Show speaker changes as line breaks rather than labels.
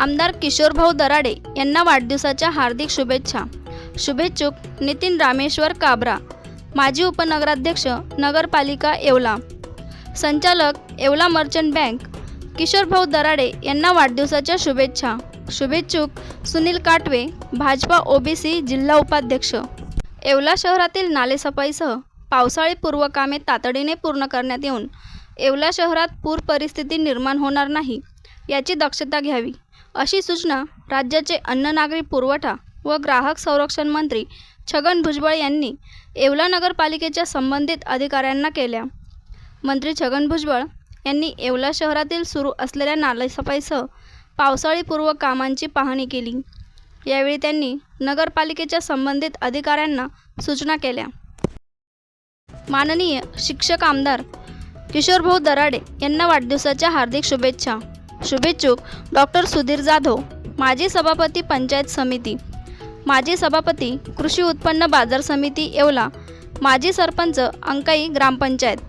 आमदार किशोरभाऊ दराडे यांना वाढदिवसाच्या हार्दिक शुभेच्छा. शुभेच्छुक नितीन रामेश्वर काबरा माजी उपनगराध्यक्ष नगरपालिका येवला. संचालक येवला मर्चंट बँक किशोरभाऊ दराडे यांना वाढदिवसाच्या शुभेच्छा. शुभेच्छुक सुनील काटवे भाजपा ओबीसी जिल्हा उपाध्यक्ष. येवला शहरातील नालेसफाईसह पावसाळी पूर्वकामे तातडीने पूर्ण करण्यात येऊन येवला शहरात पूर परिस्थिती निर्माण होणार नाही याची दक्षता घ्यावी. अशी सूचना राज्याचे अन्न नागरी पुरवठा व ग्राहक संरक्षण मंत्री छगन भुजबळ यांनी येवला नगरपालिकेच्या संबंधित अधिकाऱ्यांना केल्या. मंत्री छगन भुजबळ यांनी येवला शहरातील सुरू असलेल्या नालेसफाईसह पावसाळीपूर्व कामांची पाहणी केली. यावेळी त्यांनी नगरपालिकेच्या संबंधित अधिकाऱ्यांना सूचना केल्या. माननीय शिक्षक आमदार किशोरभाऊ दराडे यांना वाढदिवसाच्या हार्दिक शुभेच्छा. शुभेच्छुक. डॉक्टर सुधीर जाधव माजी सभापती पंचायत समिती. माजी सभापती कृषी उत्पन्न बाजार समिती येवला. माजी सरपंच अंकाई ग्रामपंचायत.